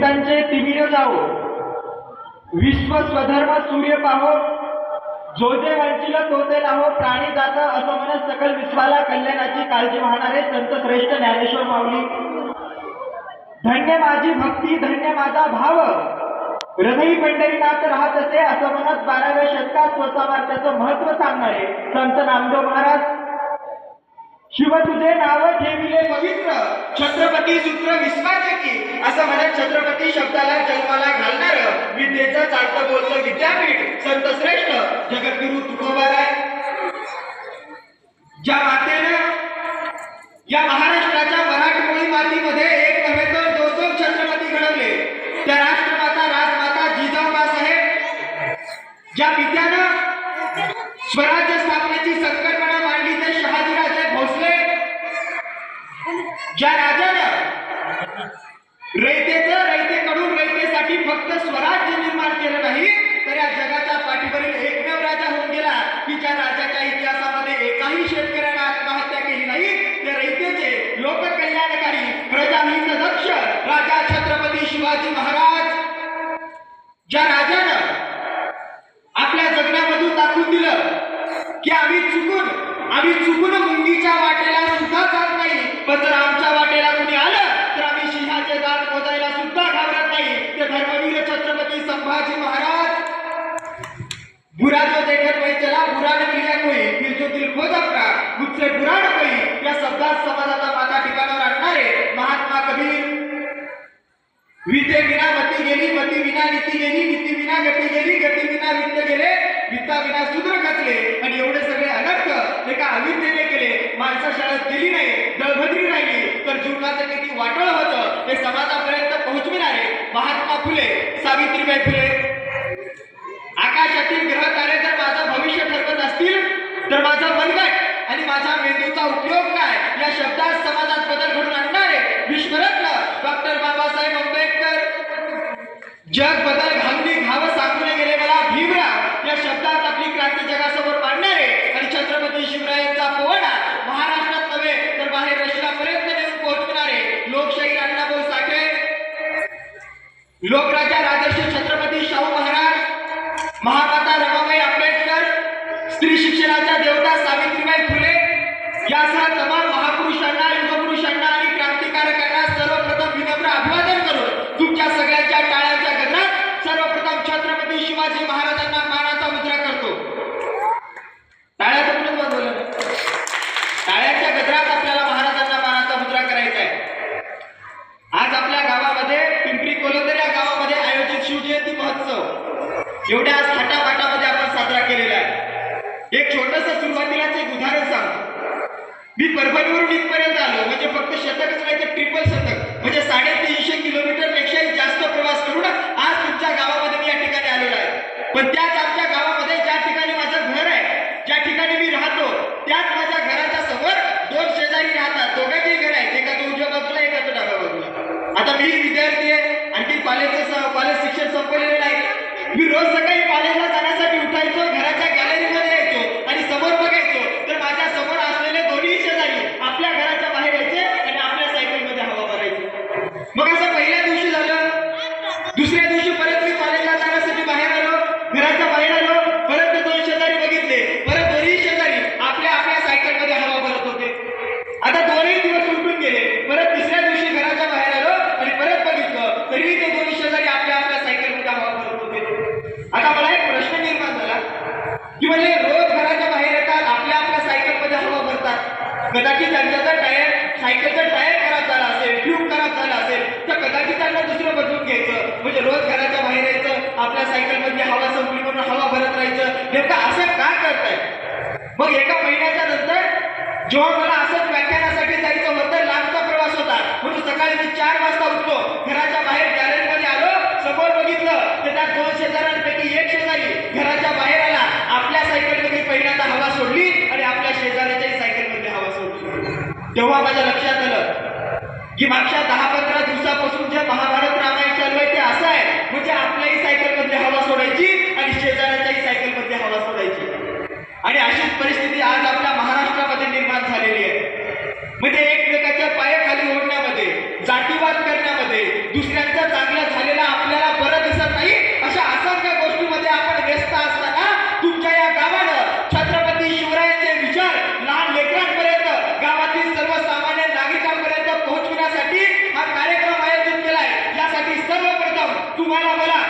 दुरितांचे तिमिर जावो विश्व स्वधर्म सूर्य पाहो. जो जे वंचिल तो ते लाहो. प्राणी जात असं म्हणत सकल विश्वाला कल्याणाची काळजी वाहणारे संत श्रेष्ठ ज्ञानेश्वर माऊली. धन्य माझी भक्ती धन्य माझा भाव. हृदयी पंढरीनाथ राहत असे असं म्हणत बाराव्या शतकात स्वसामर्थ्याचं महत्त्व सांगणारे संत नामदेव महाराज. शिव तुझे नाव ठेविले पवित्र. छत्रपती सूत्र विश्वाचे की? असं म्हणत छत्रपती शब्दाला जन्माला घालणार विद्येचं चालतं बोलतं विद्यापीठ. संत श्रेष्ठ. जगद्गुरु तुकोबाराय. ज्या मातेनं या महाराष्ट्राच्या मराठमोळी मातीमध्ये एक नव्हे तर दोन दोन छत्रपती घडवले. त्या राष्ट्रमाता राजमाता जिजाऊबा साहेब ज्या पित्यानं स्वराज्य स्थापनेची संकल्पना मांडली ते शहाजीराजे भोसले. ज्या राजाने रयतेचं रयतेकडून रयतेसाठी फक्त स्वराज्य निर्माण केलं नाही तर या जगाच्या पाठीवरील एकमेव राजा होऊन गेला. की ज्या राजाच्या इतिहासामध्ये एकाही शेतकऱ्याने आत्महत्या केली नाही ते रयतेचे लोककल्याणकारी प्रजाहित दक्ष राजा छत्रपती शिवाजी महाराज. ज्या राजानं आपल्या जगण्यामधून दाखवून दिलं की आम्ही चुकून आम्ही चुकून मुंगीच्या वाटेला सुद्धा जात नाही पण जर आमच्या वाटेला कुणी आलं तर आम्ही सिंहाचे दात मोजायला सुद्धा घाबरत नाही ते धर्मवीर छत्रपती संभाजी महाराज बुरा जो देखत वही चला बुरा न मिल्या कोई फिर जो दिल खोज अपना मुझसे बुरा न कोई या शब्दात समाजाचा माझ्या ठिकाणावर आणणारे महात्मा कबीर. विते विना मती गेली मती विना नीती गेली नीती विना गती गेली गती विना वित्त गेले वित्ता विना शूद्र घातले आणि एवढे सगळे अनर्थ एका अविद्येने केले. माणसं शाळेत गेली नाही दळभद्री राहिली. तर जीवनाचं किती वाटळ होतं हे समाजापर्यंत पोहोचविणारे महात्मा फुले सावित्रीबाई फुले. आकाशातील ग्रह तारे जर माझं भविष्य ठरवत असतील तर माझा मनगट आणि माझा मेंदूचा उपयोग काय या शब्दात समाजात शिक्षणाच्या देवता सावित्रीबाई फुले यासह तमाम महापुरुषांना युगपुरुषांना आणि क्रांतिकारकांना सर्वप्रथम विनम्र अभिवादन करून तुमच्या सगळ्यांच्या टाळ्यांच्या गजरात सर्वप्रथम छत्रपती शिवाजी महाराजांना मानाचा मुद्रा करतो. टाळ्याचं कुठून वाजवलं टाळ्याच्या टाळ्यांच्या गजरात आपल्याला महाराजांना मानाचा मुद्रा करायचा आहे. आज आपल्या गावामध्ये पिंपरी कोलंदर या गावामध्ये आयोजित शिवजयंती महोत्सव. एवढ्या एक सुरुवातीलाच एक उदाहरण सांगतो मी परभणीवरून इथपर्यंत आलो. म्हणजे फक्त शतकच नाही तर ट्रिपल शतक. म्हणजे साडेतीनशे किलोमीटर पेक्षाही जास्त प्रवास करून आज तुमच्या गावामध्ये मी या ठिकाणी आलेलो आहे. पण त्याच आमच्या गावामध्ये ज्या ठिकाणी माझं घर आहे ज्या ठिकाणी मी राहतो त्याच माझ्या घराच्या समोर दोन शेजारी राहतात. दोघांचेही घर आहेत. एकाचं उजव्या बाजूला एकाचं डाव्या बाजूला. आता मी विद्यार्थी आहे आणखी कॉलेजचं कॉलेज शिक्षण संपलेलं नाही. मी रोज सकाळी कॉलेजला जाण्यासाठी उठायचो घराच्या गॅलरीमध्ये यायचो आणि समोर बघायचो तर माझ्यासमोर असलेले दोन्ही शेजारी आपल्या घराच्या बाहेर यायचे आणि आपल्या सायकलमध्ये हवा भरायचे मग असं पहिल्या दिवशी झालं दुसऱ्या दिवशी परत मी कॉलेजला जाण्यासाठी बाहेर आलो घराच्या बाहेर आलो परत ते दोन शेजारी बघितले परत दोन्ही शेजारी आपल्या आपल्या सायकलमध्ये हवा भरत होते आता दोनही दिवस उलटून गेले परत तिसऱ्या दिवशी घराच्या बाहेर आलो आणि परत बघितलं तरीही ते दोन्ही शेजारी आपल्या आपल्या सायकलमध्ये हवा भरत होते आता मला एक प्रश्न निर्माण झाला की म्हणजे रोज घराच्या बाहेर येतात आपल्या आपल्या सायकलमध्ये हवा भरतात कदाचित त्यांचा टायर सायकलचा टायर खराब झाला असेल ट्यूब खराब झाला असेल तर कदाचित त्यांना दुसरं बदलून घ्यायचं. म्हणजे रोज घराच्या बाहेर यायचं आपल्या सायकलमध्ये हवा संपली म्हणून हवा भरत राहायचं. नेमकं असं का करताय? मग एका महिन्याच्या नंतर जेव्हा मला असंच व्याख्यानासाठी जायचं होतं लांबचा प्रवास होता. म्हणून सकाळी मी चार वाजता उठलो. घराच्या बाहेर गॅरेजमध्ये आलो समोर बघितलं तर त्या दोन शेजाऱ्यांपैकी एक शेजारी घराच्या बाहेर आला. आपल्या सायकलमध्ये पहिल्यांदा हवा सोडली आणि आपल्या शेजाऱ्याच्याही सायकलमध्ये हवा सोडली. तेव्हा माझ्या लक्षात आलं की मागच्या दहा पंधरा Vai lá, vai lá